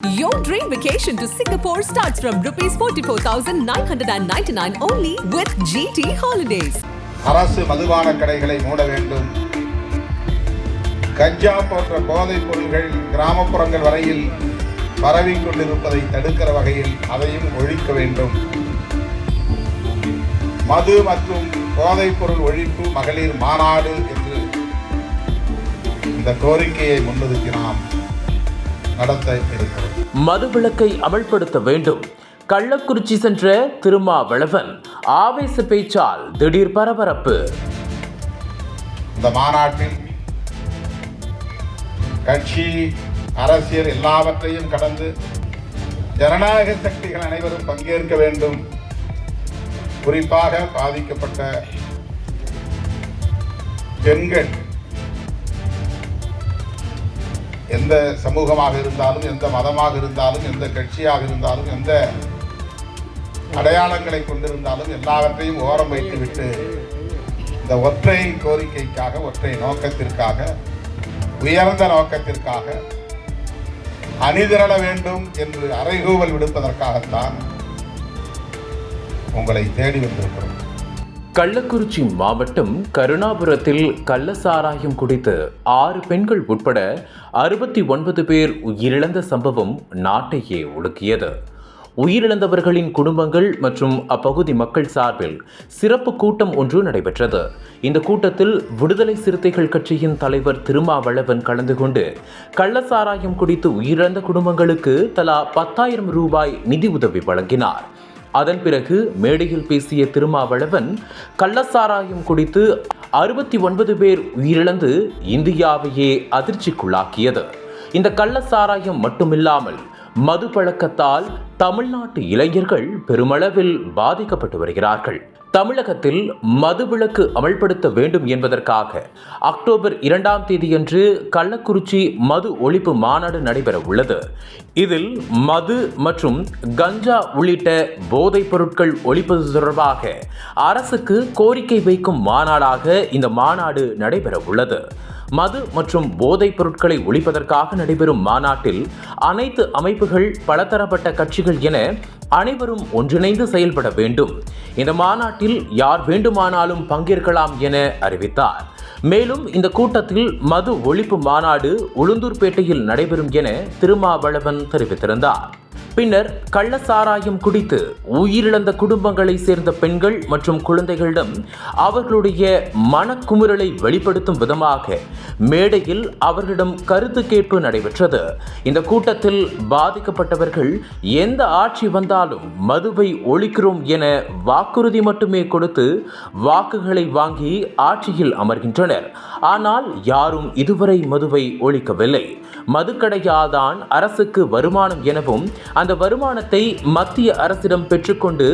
Your dream vacation to Singapore starts from rupees 44,999 only with GT Holidays. அரசு மதுபான கடைகளை மூட வேண்டும். கஞ்சா போன்ற போதைப் பொருள்கள் கிராமப்புறங்கள் வரையில் பரவிக்கொண்டிருப்பதை தடுக்கிற வகையில் அதையும் ஒழிக்க வேண்டும். மது மற்றும் போதைப் பொருள் ஒழிப்பு மகளிர் மாநாடு என்று இந்த கோரிக்கையை முன்னிறுத்தினான் நடத்த மதுவிலக்கை அமல்படுத்த வேண்டும். கள்ளக்குறிச்சி சென்ற திருமாவளவன் ஆவேச பேச்சால் திடீர் பரபரப்பு. இந்த மாநாட்டில் கட்சி அரசியல் எல்லாவற்றையும் கடந்து ஜனநாயக சக்திகள் அனைவரும் பங்கேற்க வேண்டும். குறிப்பாக பாதிக்கப்பட்ட பெண்கள். எந்த சமூகமாக இருந்தாலும் எந்த மதமாக இருந்தாலும் எந்த கட்சியாக இருந்தாலும் எந்த அடையாளங்களை கொண்டிருந்தாலும் எல்லாவற்றையும் ஓரம் வைத்துவிட்டு இந்த ஒற்றை கோரிக்கைக்காக ஒற்றை நோக்கத்திற்காக உயர்ந்த நோக்கத்திற்காக அணிதிரள வேண்டும் என்று அறைகூவல் விடுப்பதற்காகத்தான் உங்களை தேடி வந்திருக்கிறோம். கள்ளக்குறிச்சி மாவட்டம் கருணாபுரத்தில் கள்ள சாராயம் குடித்து ஆறு பெண்கள் உட்பட அறுபத்தி ஒன்பது பேர் உயிரிழந்த சம்பவம் நாட்டையே உலுக்கியது உயிரிழந்தவர்களின் குடும்பங்கள் மற்றும் அப்பகுதி மக்கள் சார்பில் சிறப்பு கூட்டம் ஒன்று நடைபெற்றது. இந்த கூட்டத்தில் விடுதலை சிறுத்தைகள் கட்சியின் தலைவர் திருமாவளவன் கலந்து கொண்டு கள்ளசாராயம் குடித்து உயிரிழந்த குடும்பங்களுக்கு தலா பத்தாயிரம் ரூபாய் நிதி உதவி வழங்கினார். அதன் பிறகு மேடையில் பேசிய திருமாவளவன் கள்ளசாராயம் குடித்து அறுபத்தி ஒன்பது பேர் உயிரிழந்து இந்தியாவையே அதிர்ச்சிக்குள்ளாக்கியது. இந்த கள்ளசாராயம் மட்டுமில்லாமல் மது பழக்கத்தால் தமிழ்நாட்டு இளைஞர்கள் பெருமளவில் பாதிக்கப்பட்டு வருகிறார்கள். தமிழகத்தில் மதுவிலக்கு அமல்படுத்த வேண்டும் என்பதற்காக அக்டோபர் இரண்டாம் தேதியன்று கள்ளக்குறிச்சி மது ஒழிப்பு மாநாடு நடைபெற உள்ளது. இதில் மது மற்றும் கஞ்சா உள்ளிட்ட போதைப் பொருட்கள் ஒழிப்பது தொடர்பாக அரசுக்கு கோரிக்கை வைக்கும் மாநாடாக இந்த மாநாடு நடைபெற உள்ளது. மது மற்றும் போதைப் பொருட்களை ஒழிப்பதற்காக நடைபெறும் மாநாட்டில் அனைத்து அமைப்புகள் பலதரப்பட்ட கட்சிகள் என அனைவரும் ஒன்றிணைந்து செயல்பட வேண்டும். இந்த மாநாட்டில் யார் வேண்டுமானாலும் பங்கேற்கலாம் என அறிவித்தார். மேலும் இந்த கூட்டத்தில் மது ஒழிப்பு மாநாடு உளுந்தூர்பேட்டையில் நடைபெறும் என திருமாவளவன் தெரிவித்திருந்தார். பின்னர் கள்ளசாராயம் குடித்து உயிரிழந்த குடும்பங்களை சேர்ந்த பெண்கள் மற்றும் குழந்தைகளிடம் அவர்களுடைய மனக்குமுறலை வெளிப்படுத்தும் விதமாக மேடையில் அவர்களிடம் கருத்து கேட்பு நடைபெற்றது. இந்த கூட்டத்தில் பாதிக்கப்பட்டவர்கள் எந்த ஆட்சி வந்தாலும் மதுவை ஒழிக்கிறோம் என வாக்குறுதி மட்டுமே கொடுத்து வாக்குகளை வாங்கி ஆட்சியில் அமர்கின்றனர். ஆனால் யாரும் இதுவரை மதுவை ஒழிக்கவில்லை. மதுக்கடையால்தான் அரசுக்கு வருமானம் எனவும் அந்த வருமானத்தை மத்திய அரசிடம் பெற்றுக்கொண்டு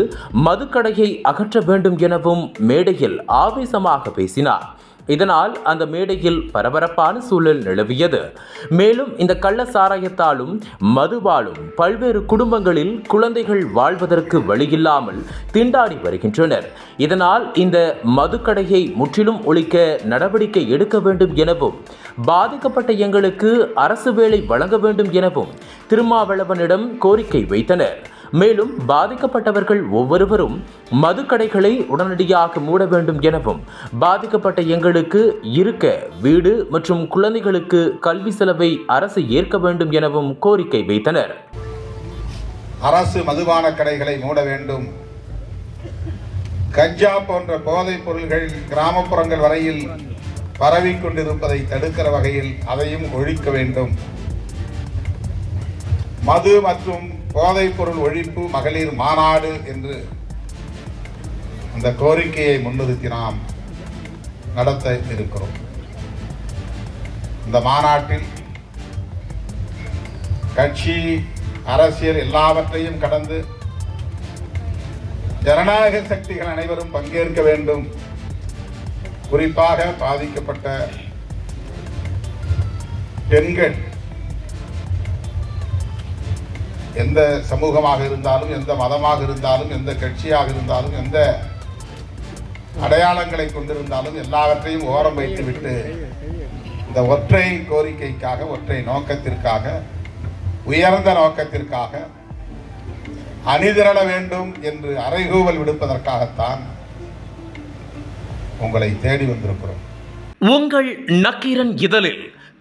மதுக்கடையை அகற்ற வேண்டும் எனவும் மேடையில் ஆவேசமாக பேசினார். இதனால் அந்த மேடையில் பரபரப்பான சூழல் நிலவியது. மேலும் இந்த கள்ள சாராயத்தாலும் மதுவாலும் பல்வேறு குடும்பங்களில் குழந்தைகள் வாழ்வதற்கு வழியில்லாமல் திண்டாடி வருகின்றனர். இதனால் இந்த மதுக்கடையை முற்றிலும் ஒழிக்க நடவடிக்கை எடுக்க வேண்டும் எனவும் பாதிக்கப்பட்ட எங்களுக்கு அரசு வேலை வழங்க வேண்டும் எனவும் திருமாவளவனிடம் கோரிக்கை வைத்தனர். மேலும் பாதிக்கப்பட்டவர்கள் ஒவ்வொருவரும் மதுக்கடைகளை உடனடியாக மூட வேண்டும் எனவும் பாதிக்கப்பட்ட எங்களுக்கு இருக்க வீடு மற்றும் குழந்தைகளுக்கு கல்வி செலவை அரசு ஏற்க வேண்டும் எனவும் கோரிக்கை வைத்தனர். அரசு மதுபான கடைகளை மூட வேண்டும். கஞ்சா போன்ற போதைப் பொருள்கள் கிராமப்புறங்கள் வரையில் பரவிக் கொண்டிருப்பதை தடுக்கிற வகையில் அதையும் ஒழிக்க வேண்டும். மது மற்றும் போதைப் பொருள் ஒழிப்பு மகளிர் மாநாடு என்று அந்த கோரிக்கையை முன்னிறுத்தி நாம் நடத்த இருக்கிறோம். இந்த மாநாட்டில் கட்சி அரசியல் எல்லாவற்றையும் கடந்து ஜனநாயக சக்திகள் அனைவரும் பங்கேற்க வேண்டும். குறிப்பாக பாதிக்கப்பட்ட பெண்கள். எந்த சமூகமாக இருந்தாலும் எந்த மதமாக இருந்தாலும் எந்த கட்சியாக இருந்தாலும் எந்த அடையாளங்களை கொண்டிருந்தாலும் எல்லாவற்றையும் ஓரம் வைத்துவிட்டு இந்த ஒற்றை கோரிக்கைக்காக ஒற்றை நோக்கத்திற்காக உயர்ந்த நோக்கத்திற்காக அணிதிரள வேண்டும் என்று அறைகூவல் விடுப்பதற்காகத்தான் உங்களை தேடி வந்திருக்கிறோம். உங்கள் நக்கீரன் இதழில்